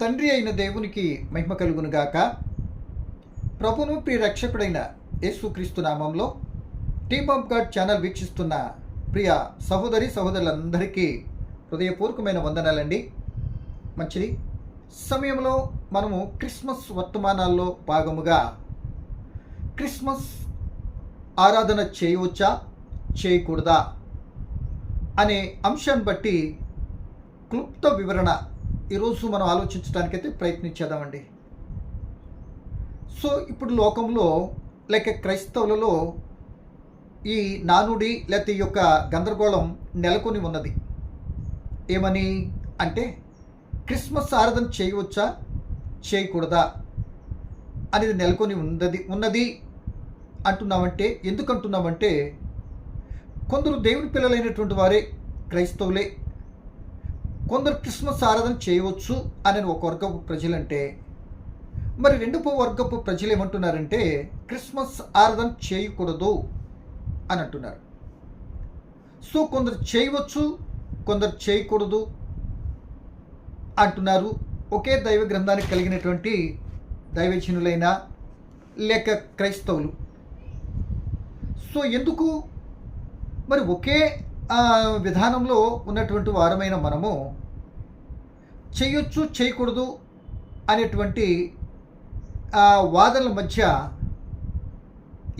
తండ్రి అయిన దేవునికి మహిమ కలుగునుగాక. ప్రభును ప్రియ రక్షకుడైన యేసుక్రీస్తు నామంలో టీమ్ ఆఫ్ గాడ్ ఛానల్ వీక్షిస్తున్న ప్రియ సహోదరి సహోదరులందరికీ హృదయపూర్వకమైన వందనాలండి. మంచిది. సమయంలో మనము క్రిస్మస్ వర్తమానాల్లో భాగముగా క్రిస్మస్ ఆరాధన చేయవచ్చా? చేయకూడదా? అనే అంశాన్ని బట్టి క్లుప్త వివరణ ఈరోజు మనం ఆలోచించడానికైతే ప్రయత్నించేదామండి సో ఇప్పుడు లోకంలో లేక క్రైస్తవులలో ఈ నానుడి లేకపోతే ఈ యొక్క గందరగోళం నెలకొని ఉన్నది. ఏమని అంటే క్రిస్మస్ ఆరాధన చేయవచ్చా? చేయకూడదా? అనేది నెలకొని ఉన్నది ఉన్నది అంటున్నామంటే ఎందుకు అంటున్నామంటే కొందరు దేవుని పిల్లలైనటువంటి వారే క్రైస్తవులే. కొందరు క్రిస్మస్ ఆరాధన చేయవచ్చు అని ఒక వర్గపు ప్రజలంటే మరి రెండు వర్గపు ప్రజలు ఏమంటున్నారంటే క్రిస్మస్ ఆరాధన చేయకూడదు అని అంటున్నారు. సో కొందరు చేయవచ్చు కొందరు చేయకూడదు అంటున్నారు. ఒకే దైవ గ్రంథానికి కలిగినటువంటి దైవజనులైన లేక క్రైస్తవులు. సో ఎందుకు? మరి ఒకే విధానంలో ఉన్నటువంటి వారమైన మనము చేయొచ్చు చేయకూడదు అనేటువంటి వాదనల మధ్య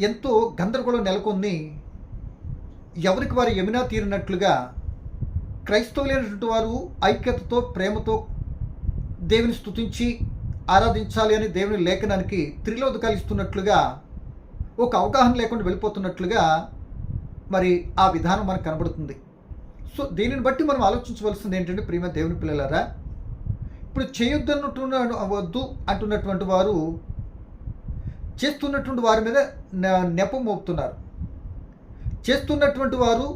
ఎంతో గందరగోళం నెలకొంది. ఎవరికి వారు ఎమినా తీరినట్లుగా క్రైస్తవులైనటువంటి వారు ఐక్యతతో ప్రేమతో దేవుని స్తుతించి ఆరాధించాలి అని దేవుని లేఖనానికి త్రిలోదకాలు ఇస్తున్నట్లుగా ఒక అవగాహన లేకుండా వెళ్ళిపోతున్నట్లుగా మరి ఆ విధానం మనకు కనబడుతుంది. సో దీనిని బట్టి మనం ఆలోచించవలసింది ఏంటంటే ప్రియమ దేవుని పిల్లలారా ఇప్పుడు చేయొద్దన్నట్టు వద్దు అంటున్నటువంటి వారు చేస్తున్నటువంటి వారి మీద నెపం మోపుతున్నారు. చేస్తున్నటువంటి వారు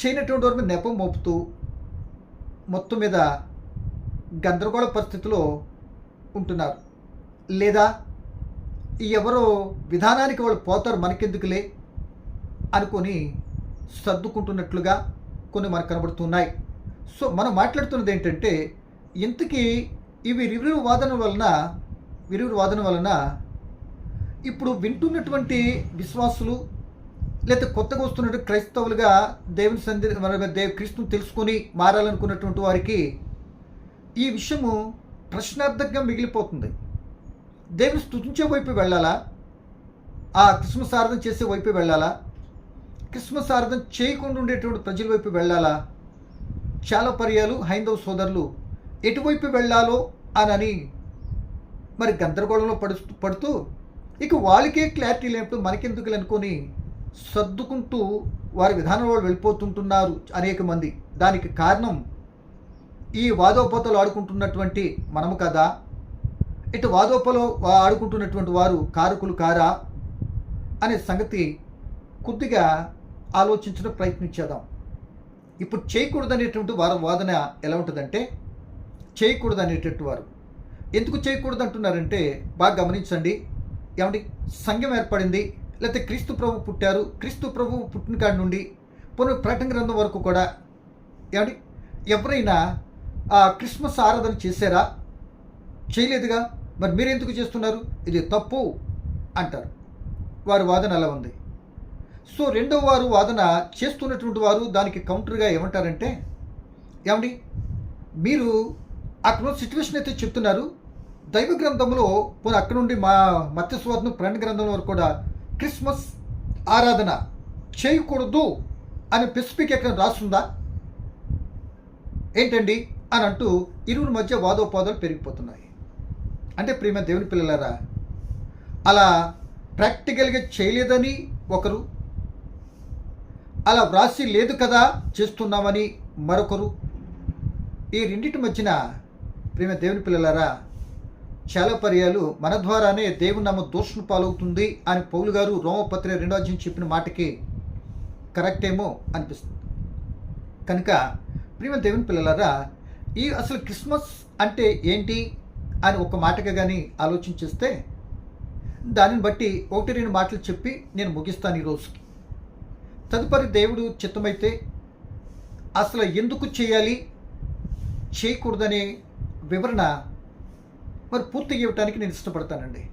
చేయనటువంటి వారి మీద నెపం మోపుతూ మొత్తం మీద గందరగోళ పరిస్థితిలో ఉంటున్నారు. లేదా ఎవరో విధానానికి వాళ్ళు పోతారు మనకెందుకులే? అనుకొని సర్దుకుంటున్నట్లుగా కొన్ని మనకు కనబడుతున్నాయి. సో మనం మాట్లాడుతున్నది ఏంటంటే ఇంతకీ ఇవి విరువు వాదన వలన విరువు వాదన వలన ఇప్పుడు వింటున్నటువంటి విశ్వాసులు లేదా కొత్తగా వస్తున్నటువంటి క్రైస్తవులుగా దేవుని సంధి మన క్రీస్తుని తెలుసుకొని మారాలనుకున్నటువంటి వారికి ఈ విషయము ప్రశ్నార్థకంగా మిగిలిపోతుంది. దేవుని స్తుతించే వైపు వెళ్ళాలా? ఆ క్రిస్మస్ ఆరాధన చేసే వైపు వెళ్ళాలా? క్రిస్మస్ ఆరాధన చేయకుండా ఉండేటువంటి ప్రజల వైపు వెళ్ళాలా? చాలా పర్యాలు హైందవ సోదరులు ఎటువైపు వెళ్ళాలో అనని మరి గందరగోళంలో పడుతూ పడుతూ ఇక వాళ్ళకే క్లారిటీ లేనప్పుడు మనకెందుకు అనుకొని సర్దుకుంటూ వారి విధానం వాళ్ళు వెళ్ళిపోతుంటున్నారు అనేక మంది. దానికి కారణం ఈ వాదోపతలు ఆడుకుంటున్నటువంటి మనము కదా? ఇటు వాదోపలో ఆడుకుంటున్నటువంటి వారు కారకులు కారా? అనే సంగతి కొద్దిగా ఆలోచించడం ప్రయత్నించేద్దాం. ఇప్పుడు చేయకూడదు అనేటువంటి వారి వాదన ఎలా ఉంటుందంటే చేయకూడదు అనేటట్టు వారు. ఎందుకు చేయకూడదు అంటున్నారంటే బాగా గమనించండి. ఏమండి? సంఘం ఏర్పడింది లేకపోతే క్రీస్తు ప్రభు పుట్టారు క్రీస్తు ప్రభు పుట్టిన కాడి నుండి పునః ప్రకటన గ్రంథం వరకు కూడా ఏమండి? ఎవరైనా ఆ క్రిస్మస్ ఆరాధన చేశారా? చేయలేదుగా? మరి మీరు ఎందుకు చేస్తున్నారు? ఇది తప్పు అంటారు. వారి వాదన అలా ఉంది. సో రెండవ వారు వాదన చేస్తున్నటువంటి వారు దానికి కౌంటర్గా ఏమంటారంటే ఏమండి? మీరు అక్కడ సిచ్యువేషన్ అయితే చెప్తున్నారు. దైవ గ్రంథంలో పోనీ అక్కడ నుండి మా మత్స్యస్వాదం ప్రణ గ్రంథం వరకు కూడా క్రిస్మస్ ఆరాధన చేయకూడదు అని స్పెసిఫిక్ ఎక్కడ రాస్తుందా? ఏంటండి? అని అంటూ ఇరువురి మధ్య వాదోపాదాలు పెరిగిపోతున్నాయి. అంటే ప్రేమ దేవుని పిల్లలారా అలా ప్రాక్టికల్గా చేయలేదని ఒకరు అలా వ్రాసి లేదు కదా చేస్తున్నామని మరొకరు. ఈ రెండింటి మధ్యన ప్రేమ దేవుని పిల్లలారా చాలా పర్యాలు మన ద్వారానే దేవుని నామ దోషణ పాలవుతుంది అని పౌలు గారు రోమపత్రి రెండో అధ్యాయం చెప్పిన మాటకి కరెక్ట్ ఏమో అనిపిస్తుంది. కనుక ప్రియమ దేవుని పిల్లలారా ఈ అసలు క్రిస్మస్ అంటే ఏంటి అని ఒక మాటగా కానీ ఆలోచించేస్తే దానిని బట్టి ఒకటి రెండు మాటలు చెప్పి నేను ముగిస్తాను ఈ రోజుకి. తదుపరి దేవుడు చిత్తమైతే అసలు ఎందుకు చేయాలి చేయకూడదనే వివరణ మరి పూర్తి ఇవ్వటానికి నేను ఇష్టపడతానండి.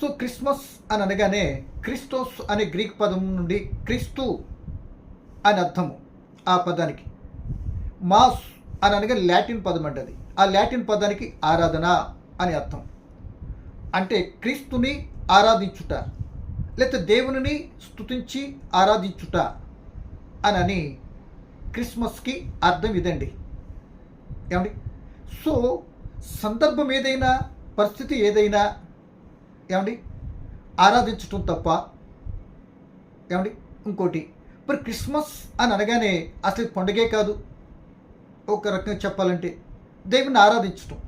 సో క్రిస్మస్ అని అనగానే క్రిస్టోస్ అనే గ్రీక్ పదం నుండి క్రీస్తు అని అర్థము ఆ పదానికి. మాస్ అని అనగా లాటిన్ పదం అండి అది. ఆ లాటిన్ పదానికి ఆరాధన అని అర్థం. అంటే క్రీస్తుని ఆరాధించుట. లేకపోతే దేవుని స్తుతించి ఆరాధించుట అని క్రిస్మస్కి అర్థం ఇదండి. ఏమండి? సో సందర్భం ఏదైనా పరిస్థితి ఏదైనా ఏమండి? ఆరాధించటం తప్ప ఏమండి? ఇంకోటి మరి క్రిస్మస్ అని అనగానే అసలు పండుగే కాదు. ఒక రకంగా చెప్పాలంటే దేవుని ఆరాధించటం.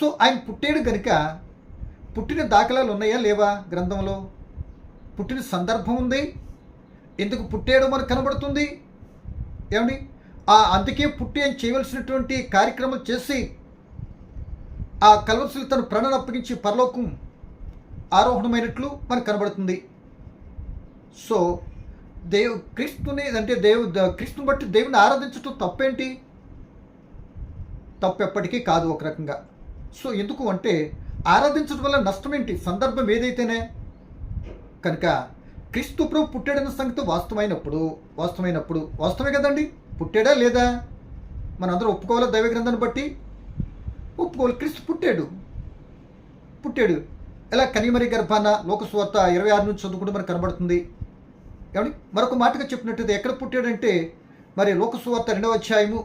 సో ఆయన పుట్టాడు కనుక పుట్టిన దాఖలాలు ఉన్నాయా లేవా గ్రంథంలో? పుట్టిన సందర్భం ఉంది. ఎందుకు పుట్టాడో మనకు కనబడుతుంది? ఏమండి? ఆ అందుకే పుట్టి అని చేయవలసినటువంటి కార్యక్రమం చేసి ఆ కలవసులు తన ప్రాణాలు అప్పగించి పరలోకం ఆరోహణమైనట్లు మనకు కనబడుతుంది. సో దేవు క్రీస్తుని అంటే దేవు క్రీస్తుని బట్టి దేవుని ఆరాధించటం తప్పేంటి? తప్పు ఎప్పటికీ కాదు ఒక రకంగా. సో ఎందుకు అంటే ఆరాధించడం వల్ల నష్టం ఏంటి? సందర్భం ఏదైతేనే కనుక క్రీస్తు ప్రభు పుట్టాడన్న సంగతి వాస్తవమైనప్పుడు వాస్తవమైనప్పుడు వాస్తవమే కదండి? పుట్టాడా లేదా? మనందరూ ఒప్పుకోవాలా దైవ గ్రంథాన్ని బట్టి? ఒప్పుకోవాలి. క్రీస్తు పుట్టాడు. పుట్టాడు. ఎలా? కనిమరి గర్భాన లోకస్వార్త ఇరవై ఆరు నుంచి చదువుకుంటే మనకు కనబడుతుంది. ఏమండి? మరొక మాటగా చెప్పినట్టు ఎక్కడ పుట్టాడంటే మరి లోకస్వార్త రెండవ అధ్యాయము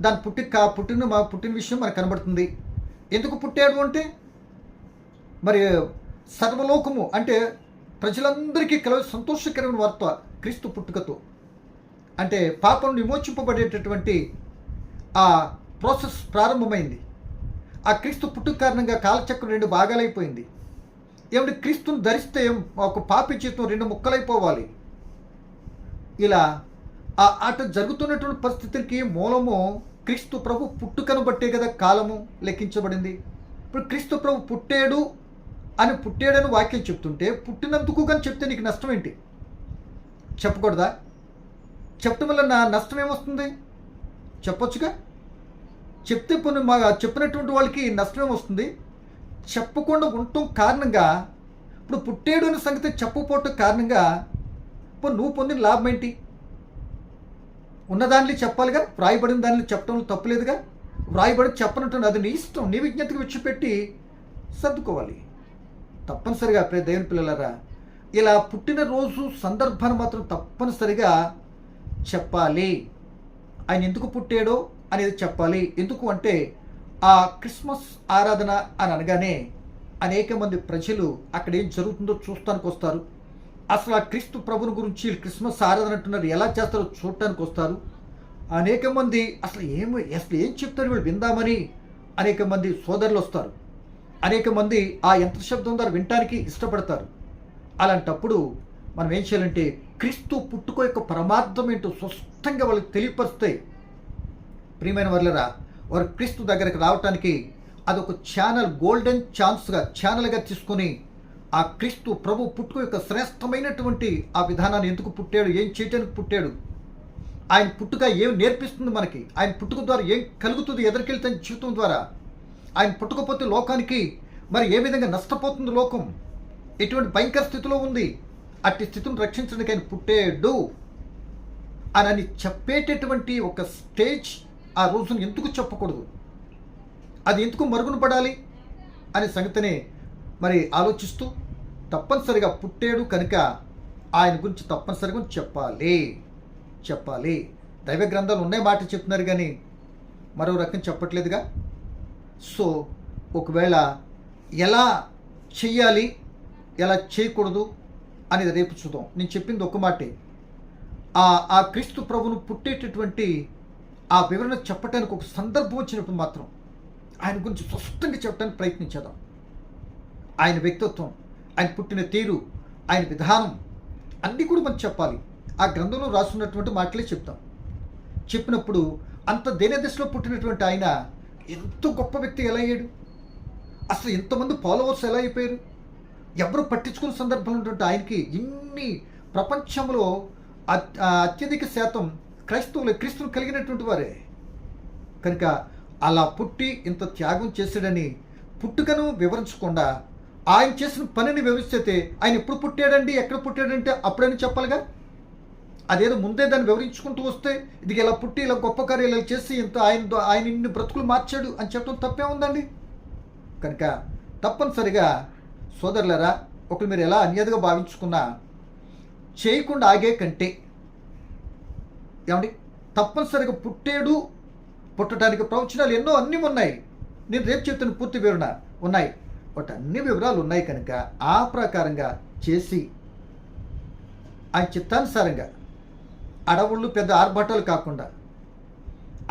దాని పుట్టి కా పుట్టిన మా పుట్టిన విషయం మనకు కనబడుతుంది. ఎందుకు పుట్టాడు అంటే మరి సర్వలోకము అంటే ప్రజలందరికీ కలవ సంతోషకరమైన వార్త క్రీస్తు పుట్టుకతో. అంటే పాపం విమోచింపబడేటటువంటి ఆ ప్రాసెస్ ప్రారంభమైంది. ఆ క్రీస్తు పుట్టుక కారణంగా కాలచక్రం రెండు భాగాలైపోయింది ఏమిటి క్రీస్తుని ధరిస్తే ఒక పాపి జీవితం రెండు ముక్కలైపోవాలి. ఇలా ఆ ఆట జరుగుతున్నటువంటి పరిస్థితులకి మూలము క్రీస్తు ప్రభు పుట్టుకను బట్టే కదా కాలము లెక్కించబడింది. ఇప్పుడు క్రీస్తు ప్రభు పుట్టాడు అని పుట్టాడని వాక్యం చెప్తుంటే పుట్టినందుకు కానీ చెప్తే నీకు నష్టం ఏంటి? చెప్పకూడదా? చెప్పడం వల్ల నా నష్టం ఏమొస్తుంది? చెప్పొచ్చుగా? చెప్తే కొన్ని మా చెప్పినటువంటి వాళ్ళకి నష్టం వస్తుంది చెప్పకుండా ఉండటం కారణంగా ఇప్పుడు పుట్టేడు అనే సంగతి చెప్పకపోవటం కారణంగా ఇప్పుడు నువ్వు పొందిన లాభం ఏంటి? ఉన్నదాన్ని చెప్పాలిగా? వ్రాయబడిన దానిలో చెప్పడంలో తప్పులేదుగా వ్రాయబడి చెప్పనట్టు అది నీ ఇష్టం. నీ విజ్ఞతకు విడిచిపెట్టి సర్దుకోవాలి. తప్పనిసరిగా ప్రే దేవుని పిల్లలరా ఇలా పుట్టినరోజు సందర్భాన్ని మాత్రం తప్పనిసరిగా చెప్పాలి. ఆయన ఎందుకు పుట్టాడో అనేది చెప్పాలి. ఎందుకు అంటే ఆ క్రిస్మస్ ఆరాధన అని అనగానే అనేక మంది ప్రజలు అక్కడ ఏం జరుగుతుందో చూస్తానికి వస్తారు. అసలు ఆ క్రీస్తు ప్రభుని గురించి క్రిస్మస్ ఆరాధన అంటున్నారు ఎలా చేస్తారో చూడటానికి వస్తారు. అనేక మంది అసలు ఏమో అసలు ఏం చెప్తారు వీళ్ళు విందామని అనేక మంది సోదరులు వస్తారు. అనేక మంది ఆ యంత్ర శబ్దం ద్వారా వినటానికి ఇష్టపడతారు. అలాంటప్పుడు మనం ఏం చేయాలంటే క్రీస్తు పుట్టుక యొక్క పరమార్థం ఏంటో స్పష్టంగా వాళ్ళకి తెలియపరుస్తాయి ప్రియమైన వర్లరా వారు క్రీస్తు దగ్గరకు రావటానికి అదొక ఛానల్ గోల్డెన్ ఛాన్స్గా ఛానల్గా తీసుకొని ఆ క్రీస్తు ప్రభు పుట్టుక యొక్క శ్రేష్టమైనటువంటి ఆ విధానాన్ని ఎందుకు పుట్టాడు ఏం చేయటానికి పుట్టాడు ఆయన పుట్టుక ఏం నేర్పిస్తుంది మనకి ఆయన పుట్టుక ద్వారా ఏం కలుగుతుంది ఎదురుకెళ్తున్న జీవితం ద్వారా ఆయన పుట్టుకపోతే లోకానికి మరి ఏ విధంగా నష్టపోతుంది లోకం? ఎటువంటి భయంకర స్థితిలో ఉంది? అట్టి స్థితిని రక్షించడానికి ఆయన పుట్టాడు. అని చెప్పేటటువంటి ఒక స్టేజ్ ఆ రోజును ఎందుకు చెప్పకూడదు? అది ఎందుకు మరుగున పడాలి? అనే సంగతిని మరి ఆలోచిస్తూ తప్పనిసరిగా పుట్టాడు కనుక ఆయన గురించి తప్పనిసరిగా చెప్పాలి. చెప్పాలి. దైవ గ్రంథాలు ఉన్నాయి మాట చెప్తున్నారు కానీ మరో రకం చెప్పట్లేదుగా? సో ఒకవేళ ఎలా చెయ్యాలి ఎలా చేయకూడదు అనేది రేపు చూద్దాం. నేను చెప్పింది ఒక మాటే. ఆ ఆ క్రీస్తు ప్రభును పుట్టేటటువంటి ఆ వివరణ చెప్పడానికి ఒక సందర్భం వచ్చినప్పుడు మాత్రం ఆయన గురించి స్పష్టంగా చెప్పడానికి ప్రయత్నించేద్దాం. ఆయన వ్యక్తిత్వం ఆయన పుట్టిన తీరు ఆయన విధానం అన్నీ కూడా మనం చెప్పాలి. ఆ గ్రంథంలో రాసున్నటువంటి మాటలే చెప్తాం. చెప్పినప్పుడు అంత దేనే దశలో పుట్టినటువంటి ఆయన ఎంత గొప్ప వ్యక్తి ఎలా అయ్యాడు? అసలు ఎంతమంది ఫాలోవర్స్ ఎలా అయిపోయారు? ఎవరు పట్టించుకున్న సందర్భంలో ఉన్నటువంటి ఆయనకి ఇన్ని ప్రపంచంలో అత్యధిక శాతం క్రైస్తవులు క్రీస్తులు కలిగినటువంటి వారే. కనుక అలా పుట్టి ఇంత త్యాగం చేశాడని పుట్టుకను వివరించకుండా ఆయన చేసిన పనిని వివరిస్తే ఆయన ఎప్పుడు పుట్టాడండి? ఎక్కడ పుట్టాడంటే అప్పుడని చెప్పాలిగా? అదేదో ముందే దాన్ని వివరించుకుంటూ వస్తే ఇది ఇలా పుట్టి ఇలా గొప్ప కార్యాలు చేసి ఇంత ఆయన ఆయన ఇన్ని బ్రతుకులు మార్చాడు అని చెప్పడం తప్పే ఉందండి. కనుక తప్పనిసరిగా సోదరులరా ఒకరు మీరు ఎలా అన్యతగా భావించుకున్నా చేయకుండా ఆగే కంటే ఏమండి? తప్పనిసరిగా పుట్టేడు పుట్టడానికి ప్రవచనాలు ఎన్నో అన్నీ ఉన్నాయి. నేను రేపు చెప్తున్న పూర్తి వివరణ. ఉన్నాయి. బట్ అన్ని వివరాలు ఉన్నాయి కనుక ఆ ప్రకారంగా చేసి ఆయన చిత్తానుసారంగా అడవుళ్ళు పెద్ద ఆర్భటాలు కాకుండా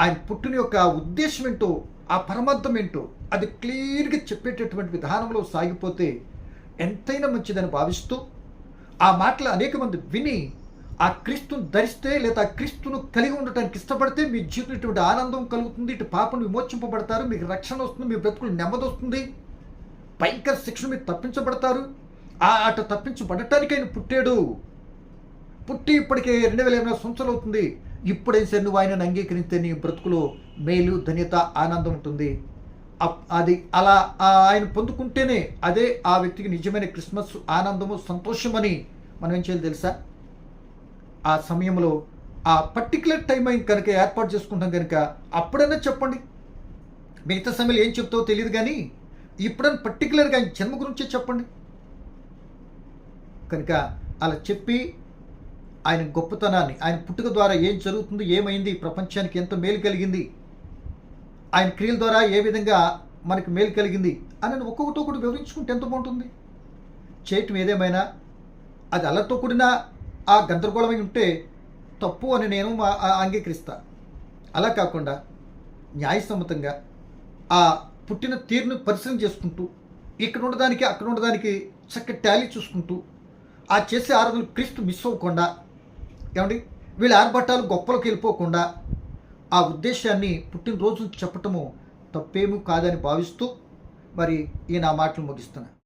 ఆయన పుట్టిన యొక్క ఉద్దేశం ఏంటో ఆ పరమార్థం ఏంటో అది క్లియర్గా చెప్పేటటువంటి విధానంలో సాగిపోతే ఎంతైనా మంచిదని భావిస్తూ ఆ మాటలు అనేక మంది విని ఆ క్రీస్తును ధరిస్తే లేదా క్రీస్తును కలిగి ఉండటానికి ఇష్టపడితే మీ జీవితం ఇటువంటి ఆనందం కలుగుతుంది ఇటు పాపను విమోచింపబడతారు మీకు రక్షణ వస్తుంది మీ బ్రతుకులు నెమ్మది వస్తుంది భయంకర శిక్షణ మీరు తప్పించబడతారు. ఆ అటు తప్పించబడటానికి ఆయన పుట్టాడు. పుట్టి ఇప్పటికే రెండు వేల ఎనిమిది సంవత్సరాలు అవుతుంది ఇప్పుడైతే సరే నువ్వు ఆయనను అంగీకరిస్తే నీ బ్రతుకులో మేలు ధన్యత ఆనందం ఉంటుంది. అప్- అది అలా ఆయన పొందుకుంటేనే అదే ఆ వ్యక్తికి నిజమైన క్రిస్మస్ ఆనందము సంతోషమని మనం ఏం చేయాలి తెలుసా? ఆ సమయంలో ఆ పర్టికులర్ టైం అయిన కనుక ఏర్పాటు చేసుకుంటాం కనుక అప్పుడైనా చెప్పండి. మిగతా సమయంలో ఏం చెప్తావో తెలియదు కానీ ఇప్పుడైనా పర్టికులర్గా ఆయన జన్మ గురించే చెప్పండి. కనుక అలా చెప్పి ఆయన గొప్పతనాన్ని ఆయన పుట్టుక ద్వారా ఏం జరుగుతుందో ఏమైంది ప్రపంచానికి ఎంత మేలు కలిగింది ఆయన క్రియల ద్వారా ఏ విధంగా మనకి మేలు కలిగింది అని ఒక్కొక్కటి ఒకటి వివరించుకుంటే ఎంత బాగుంటుంది. చేయటం ఏదేమైనా అది అల్లరితో కూడిన ఆ గందరగోళమై ఉంటే తప్పు అని నేను మా- ఆ- అంగీకరిస్తా. అలా కాకుండా న్యాయసమ్మతంగా ఆ పుట్టిన తీరును పరిశీలన చేసుకుంటూ ఇక్కడ ఉండడానికి అక్కడ ఉండడానికి చక్కటి టాలీ చూసుకుంటూ ఆ చేసే ఆరాధనలు క్రీస్తు మిస్ అవ్వకుండా ఏమండి? వీళ్ళ ఆర్భట్టాలు గొప్పలకు వెళ్ళిపోకుండా ఆ ఉద్దేశాన్ని పుట్టినరోజు చెప్పటము తప్పేమీ కాదని భావిస్తూ మరి ఈ నా మాటలు ముగిస్తున్నా